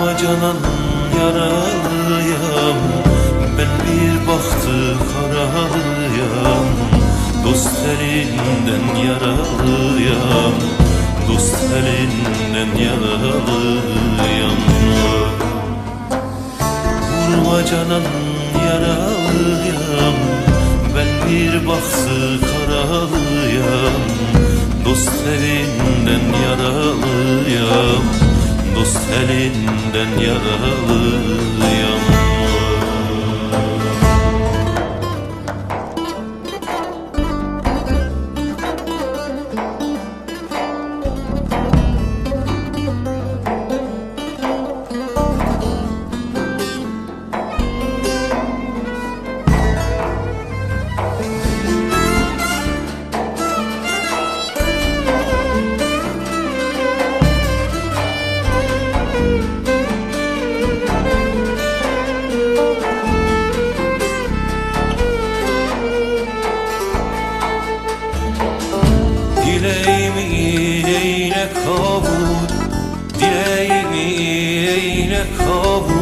Vurma canan yaralıyam. Ben bir bahtı karalıyam. Dost elinden yaralıyam. Dost elinden yaralıyam. Vurma canan yaralıyam. Ben bir bahtı karalıyam. Dost elinden yaralıyam Dost elinden yaralıyam دیدمی عین کابود دیدمی عین کابود